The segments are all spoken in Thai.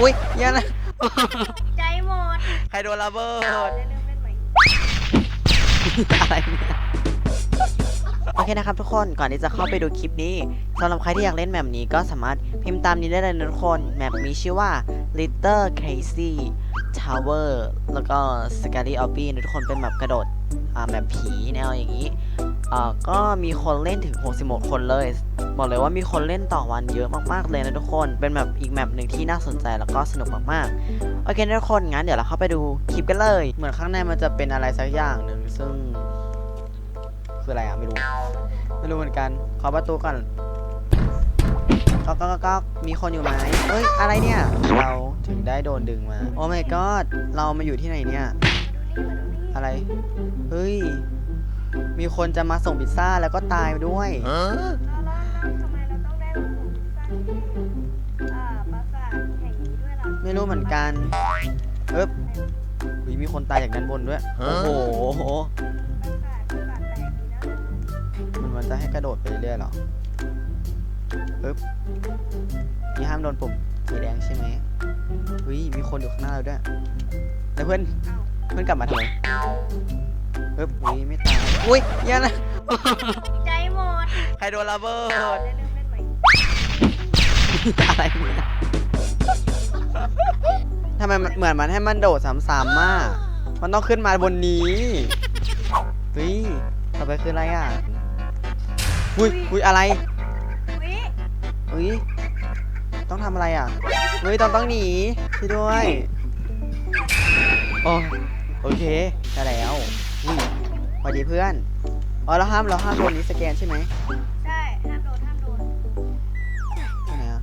อุ้ยอยันนะ ใจหมดใครโดนระเบิดได้เริ่มเล่นใหม่อะไรเนี่ยโอเคนะครับทุกคนก่อนที่จะเข้าไปดูคลิปนี้สำหรับใครที่อยากเล่นแมปนี้ก็สามารถพิมพ์ตามนี้ได้เลยนะทุกคน แมปมีชื่อว่า Little Crazy Tower แล้วก็ Scary Obby นะทุกคนเป็นแมปกระโดดอ่าแมปผีแนวอย่างนี้ อ่าก็มีคนเล่นถึง 66 คนเลย บอกเลยว่ามีคนเล่นต่อวันเยอะมากๆเลยนะทุกคน เป็นแบบอีกแมปหนึ่งที่น่าสนใจแล้วก็สนุกมากๆ โอเคทุกคนงั้นเดี๋ยวเราเข้าไปดูคลิปกันเลย เหมือนข้างในมันจะเป็นอะไรสักอย่างหนึ่งซึ่ง คืออะไรอะไม่รู้ ไม่รู้เหมือนกัน ขอประตูก่อนก็ก็ก็มีคนอยู่ไหมเอ้ย อะไรเนี่ย เราถึงได้โดนดึงมา โอ้ my god เรามาอยู่ที่ไหนเนี่ย อะไร เฮ้ย มีคนจะมาส่งพิซซ่าแล้วก็ตายด้วย แล้วแล้วแล้วทำไมเราต้องได้รับผลสร้างที่อ่าปราสาทแห่งนี้ด้วยล่ะไม่รู้เหมือนกันเอ๊บอุ๊ยมีคนตายจากด้านบนด้วย โอ้โห ปราสาทปราสาทแตกดีนะมันมันจะให้กระโดดไปเรื่อยๆเหรอปึ๊บนี่ห้ามโดนปุ่มสีแดงใช่ไหมอุ้ย มีคนอยู่ข้างหน้าเราด้วย แล้วเพื่อนเพื่อนกลับมาทำไม ปึ๊บอุ้ยไม่ตาย อุ้ยอยันนะ ใจหมดใครโดนระเบิดได้เริ่มเล่นใหม่อะไรเนี่ยทำไมมันเหมือนมันให้มันโดดซ้ำๆมาก มันต้องขึ้นมาบนนี้เฮ้ยต่อไปคืออะไรอะ อุ้ยอุ้ยอะไร วิอุ้ยต้องทำอะไรอะเฮ้ยต้องต้องหนีช่วยด้วย โอ้โอเคได้แล้วอุ้ยส วัสดีเพื่อน อ๋อเราห้ามเราห้ามโดนนี้สแกนใช่ไหมใช่ห้ามโดนห้ามโดนที่ไหนอะ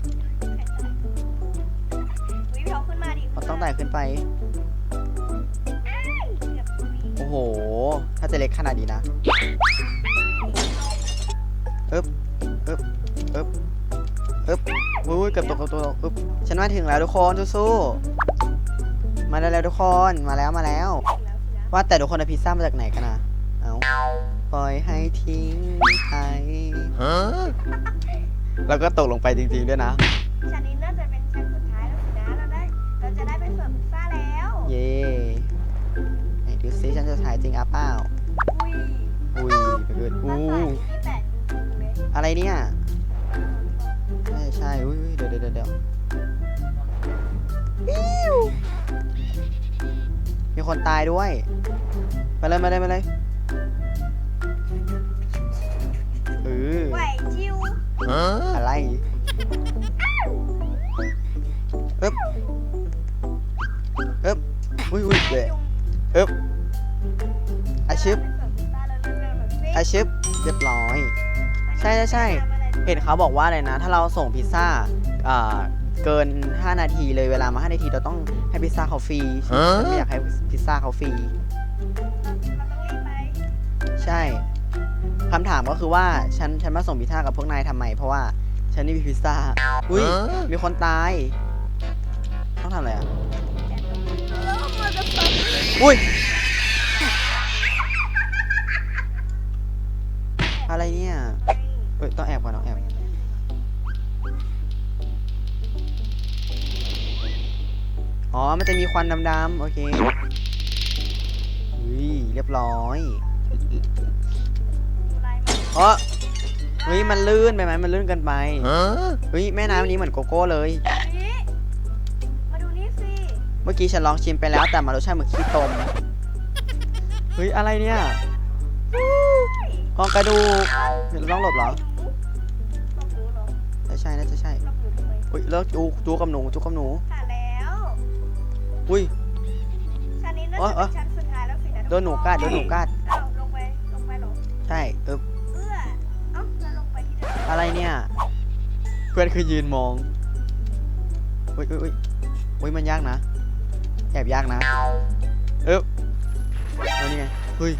วิเขาขึ้นมาดิเราต้องไต่ขึ้นไปเกือบวิโอ้โห ถ้าจะเล็กขนาดนี้นะอึ๊บอึ๊บอึ๊บอึ๊บอุ้ยเกือบตกกับตัวอึ๊บฉันมาถึงแล้วทุกคนสู้ๆมาแล้วๆทุกคนมาแล้วมาแล้วแล้วสินะว่าแต่ทุกคนเอาพิซซ่ามาจากไหนกันนะเอา ปล่อยให้ทิ้งไปแล้วก็ตกลงไปจริงๆด้วยนะ ชั้นนี้น่าจะเป็นชั้นสุดท้ายแล้วสินะ เราได้ เราจะได้ไปเสิร์ฟพิซซ่าแล้ว เย่ไหนดูซิฉันจะถ่ายจริงอะเปล่า อุ้ยอุ้ยไปเกิดปราอู้สาทที่แปดจริงๆเลยอะไรเนี่ย ใช่ใช่อุ้ยอุ้ยเดี๋ยวเดี๋ยวเดี๋ยวเดี๋ยวปิ้วมีคนตายด้วย มาเลยมาเลยมาเลย ใช่ใช่ใช่เห็นเขาบอกว่าอะไรนะ ถ้าเราส่งพิซซ่าอ่าเกิน 5 นาทีเลยเวลามา 5 นาทีเราต้องให้พิซซ่าเขาฟรีฉันไม่อยากให้พิซซ่าเขาฟรีเราต้องรีบไปใช่คำถามก็คือว่าฉันฉันมาส่งพิซซ่ากับพวกนายทำไม เพราะว่าฉันนี่มีพิซซ่าอุ้ยมีคนตาย ต้องทำอะไรอะแล้วมันจะเสิร์ฟอุ้ย มันจะมีควันดำๆ โอเคอุ้ยเรียบร้อยอะไรมาเออเฮ้ยมันลื่นไปไหมมันลื่นเกินไปเฮ้ยแม่น้ำนี้เหมือนโกโก้เลยนี่มาดูนี่สิ เมื่อกี้ฉันลองชิมไปแล้วแต่มารสชาติเหมือนขี้ตม เฮ้ยอะไรเนี่ยกองกระดูกเดี๋ยวเราต้องหลบเหรอหนูหลบหนูเหรอใช่ใช่น่าจะใช่หลบหนูทำไมอุ้ยแล้วจูจูกับหนูจูกับหนูผ่านแล้ว อุ้ย ชั้นนี้น่าเอ้จะยเอ้เป็ยนชั้นสุดท้ายแล้วสินะโดนหนูกัดโดนหนูกัด เอ้าลงไปลงไปเหรอใช่เออเอื้อเอ้าแล้วลงไปที่เดิมอะไรเนี่ย เพื่อนคือยืนมอง อุ้ยอุ้ยอุ้ยอุ้ยมันยากนะแอบยากนะ เอ๊บแล้วนี่ไงเฮ้ย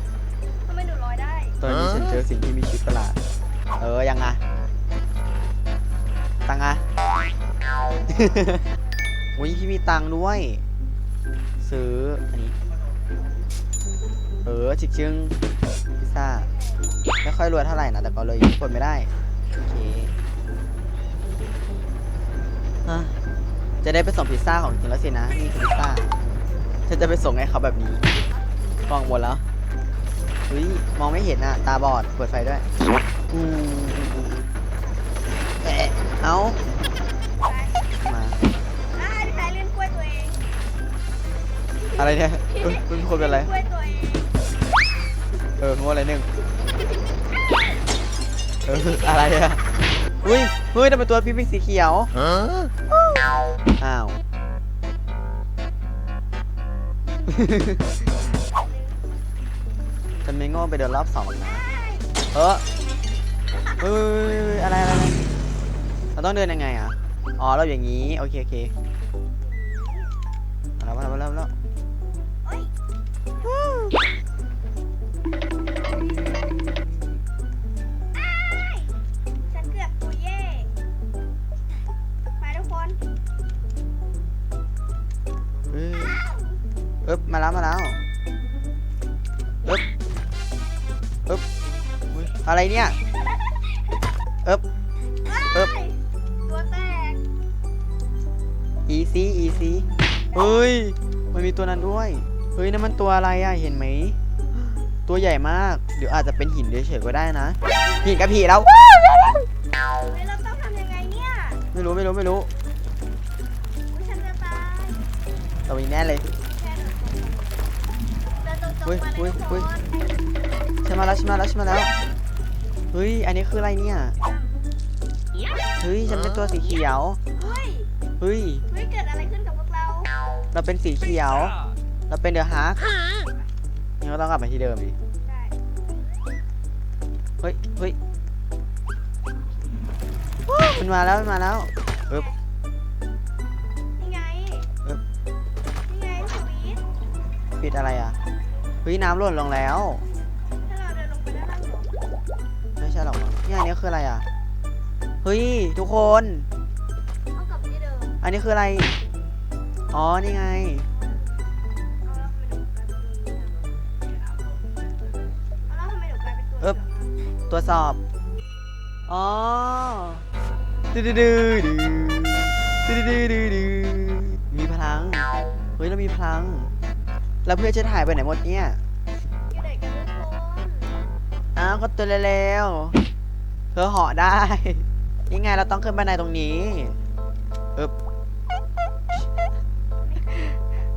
ทำไมหนูลอยได้ตอนนี้ฉันเจอสิ่งที่มีชีวิตประหลาด เออ ยังไงตังไงอุ้ยพี่มีตังค์ด้วย ซื้ออันนี้ เออจิกจึงพิซซ่าไม่ค่อยรวยเท่าไหร่นะแต่ก็เลยกดไม่ได้ โอเคจะได้ไปส่งพิซซ่าของจริงแล้วสินะนี่คือพิซซ่าฉันจะไปส่งให้เขาแบบนี้กล้องหมดแล้วเฮ้ยมองไม่เห็นอะ ตาบอดเปิดไฟด้วยอืมเอ้า อะไรเนี่ยเอ้ยคุณคนเป็นอะไรกล้วยตัวเองเอองัวอะไรหนึ่งเอออะไรอะอุ้ยเฮ้ยทำไมตัวพี่เป็นสีเขียว อ้าว ฉันไม่โง่ไปเดินรอบสองหรอกนะ เออเฮ้ยอะไรอะไรอะไรเราต้องเดินยังไงอะ อ๋อเราอย่างนี้ โอเคโอเค อุ๊ยอะไรเนี่ยเอ๊บเอิบอ้ายตัวแตก easy easy เฮ้ย มันมีตัวนั้นด้วย เฮ้ยนั่นมันตัวอะไรอะเห็นไหม ตัวใหญ่มาก เดี๋ยวอาจจะเป็นหินเฉยๆก็ได้นะ หินกับผีแล้วเฮ้ยเราต้องทำยังไงเนี่ย ไม่รู้ไม่รู้ไม่รู้อุ๊ยฉันจะตายเรามีแน่เลยแค่เดินตรงๆอุ๊ยเดินตรงๆมาเลยอุ๊ยทุกอุ๊ยคนใช่มาแล้วใช่มาแล้วใช่มาแล้ว เฮ้ย อันนี้คืออะไรเนี่ย เฮ้ย ฉันเป็นตัวสีเขียว เฮ้ย เฮ้ย เฮ้ย เกิดอะไรขึ้นกับพวกเรา เราเป็นสีเขียว เราเป็นเดอะฮาร์กนี่ก็ต้องกลับไปที่เดิมดิใช่เฮ้ย เฮ้ย มันมาแล้วมันมาแล้วนี่ไงเอิบนี่ไงสวีทปิดอะไรอะ เฮ้ย น้ำหล่นลงแล้ว ใช่หรอกมั้งเนี่ยอันนี้คืออะไรอะ เฮ้ย ทุกคน เอากลับไปที่เดิมอันนี้คืออะไร อ๋อ นี่ไง เอาแล้วทำไมหนูกลายเป็นตัวเอิบ ตรวจสอบ อ๋อดื้อดื้อดื้อดื้อดื้อดื้อดื้อมีพลัง เฮ้ย เรามีพลัง แล้วเพื่อนจะถ่ายไปไหนหมดเนี่ยอยู่ อ้าวก็ตัวเร็วๆเธอเหาะได้นี่ไงเราต้องขึ้นบันไดตรงนี้เอบ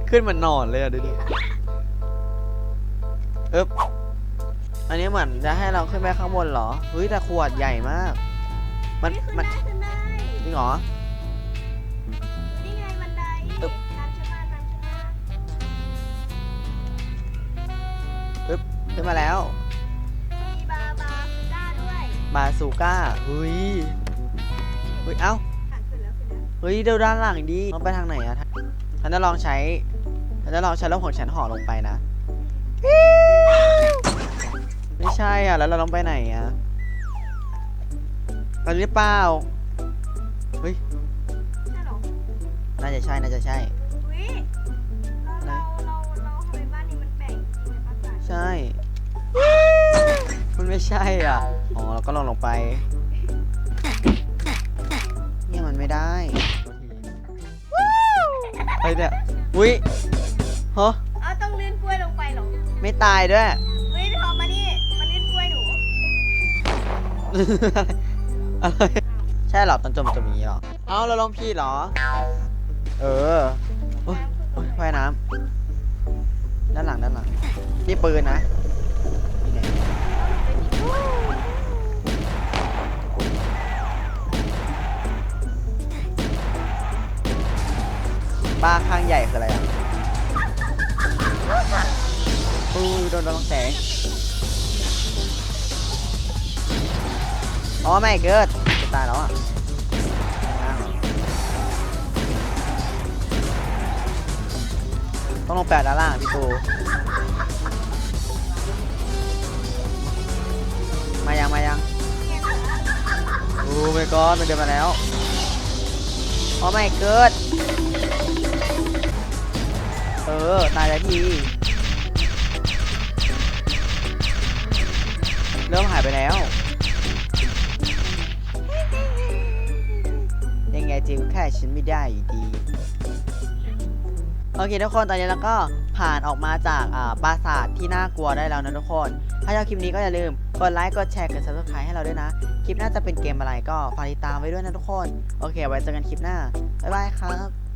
ขึ้นเหมือนนอนเลยอะดูดิเอบอันนี้เหมือนจะให้เราขึ้นไปข้างบนเหรอเฮ้ยแต่ขวดใหญ่มาก มันนี่ขึ้นมันได้ขึ้นได้จริงเหรอนี่ไงบันไดเอิบตามฉันมาตามฉันมาขึ้นมาแล้ว บาซูก้าเฮ้ยเฮ้ยเอ้าอะขึ้นแล้วขึ้นแล้วเฮ้ยเดี๋ยวด้านหลังดีต้องไปทางไหนอะฉันจะลองใช้ฉันจะลองใช้รถของฉันห่อลงไปนะ ไม่ใช่อะ แล้วเราต้องไปไหนอะไปหรือเปล่าเฮ้ยใช่เหรอน่าจะใช่ น่าจะใช่อุ้ยเราเราเราเราทำไมบ้านนี้มันแปลกจริงๆเลยป้าจ๋าใช่มัน ไม่ใช่อะ อ๋อเราก็ลงลงไปเนี่ยมันไม่ได้เฮ้ยเนี่ยอุ้ยฮะเอาต้องลื่นกล้วยลงไปเหรอไม่ตายด้วย เฮ้ยทอมมานี่มาลื่นกล้วยหนูอะไรใช่เหรอตอนจมจมอย่างนี้เหรอ เอ้าเราลองพี่เหรอ เออโอ้ยโอ้ยว่ายน้ำด้านหลังด้านหลัง นี่ปืนนะ บ้าข้างใหญ่คืออะไรอะอู้โดนโดนแสงอ๋อไม่เกิดจะตายแล้วอะต้องลงแปดด้านล่างพี่ปูมายังมายังโอ้ไม่ก็มันเดินมาแล้วอ๋อไม่เกิด เออ ตายแล้วที เริ่มหายไปแล้ว ยังไงจิวแค่ฉันไม่ได้อยู่ดี โอเคทุกคนตอนนี้เราก็ผ่านออกมาจากอาปราสาทที่น่ากลัวได้แล้วนะทุกคน ถ้าชอบคลิปนี้ก็อย่าลืมกดไลค์ กดแชร์ กด subscribe ให้เราด้วยนะ คลิปหน้าจะเป็นเกมอะไรก็ฝากติดตามไว้ด้วยนะทุกคน โอเค ไว้เจอกันคลิปหน้า บ๊ายบายครับ